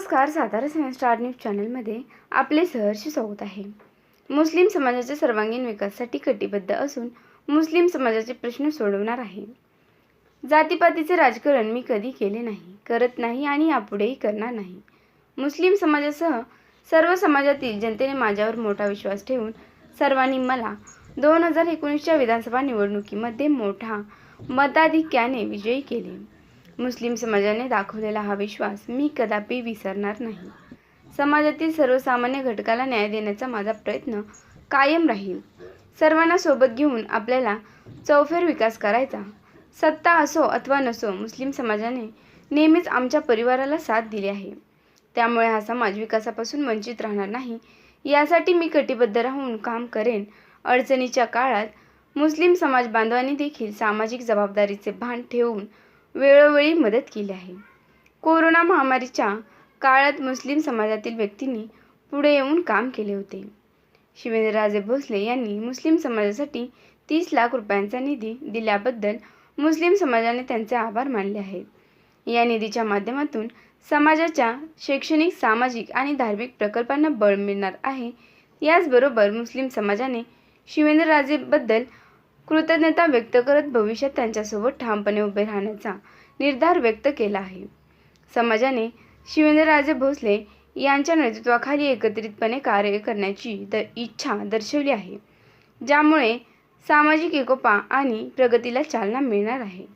नमस्कार सातारा सेवन star news चॅनलमध्ये आपले सहर्ष स्वागत आहे. मुस्लिम समाजाच्या सर्वांगीण विकासासाठी कटिबद्ध असून मुस्लिम समाजाचे प्रश्न सोडवणार आहे. जातीपातीचे राजकारण मी कधी केले नाही करत नाही आणि यापुढेही करणार नाही. मुस्लिम समाजासह सर्व समाजातील जनतेने माझ्यावर मोठा विश्वास ठेवून सर्वांनी मला दोन हजार एकोणीसच्या विधानसभा निवडणुकीमध्ये मोठा मताधिक्याने विजयी केले. मुस्लिम समाजाने दाखवलेला हा विश्वास मी कदापि विसरणार नाही. समाजातील सर्वसामान्य घटकाला न्याय देण्याचा माझा प्रयत्न कायम राहील. सर्वांना सोबत घेऊन आपल्याला चौफेर विकास करायचा. सत्ता असो अथवा नसो मुस्लिम समाजाने नेहमीच आमच्या परिवाराला साथ दिली आहे. त्यामुळे हा समाज विकासापासून वंचित राहणार नाही. यासाठी मी कटिबद्ध राहून काम करेन. अडचणीच्या काळात मुस्लिम समाज बांधवांनी देखील सामाजिक जबाबदारीचे भान ठेवून वेळोवेळी मदत केली आहे. कोरोना महामारीच्या काळात मुस्लिम समाजातील व्यक्तींनी पुढे येऊन काम केले होते. शिवेंद्रराजे भोसले यांनी मुस्लिम समाजासाठी तीस लाख रुपयांचा निधी दिल्याबद्दल मुस्लिम समाजाने त्यांचे आभार मानले आहेत. या निधीच्या माध्यमातून समाजाच्या शैक्षणिक सामाजिक आणि धार्मिक प्रकल्पांना बळ मिळणार आहे. याचबरोबर मुस्लिम समाजाने शिवेंद्रराजेबद्दल कृतज्ञता व्यक्त करत भविष्यात त्यांच्यासोबत ठामपणे उभे राहण्याचा निर्धार व्यक्त केला आहे. समाजाने शिवेंद्रराजे भोसले यांच्या नेतृत्वाखाली एकत्रितपणे कार्य करण्याची द इच्छा दर्शवली आहे ज्यामुळे सामाजिक एकोपा आणि प्रगतीला चालना मिळणार आहे.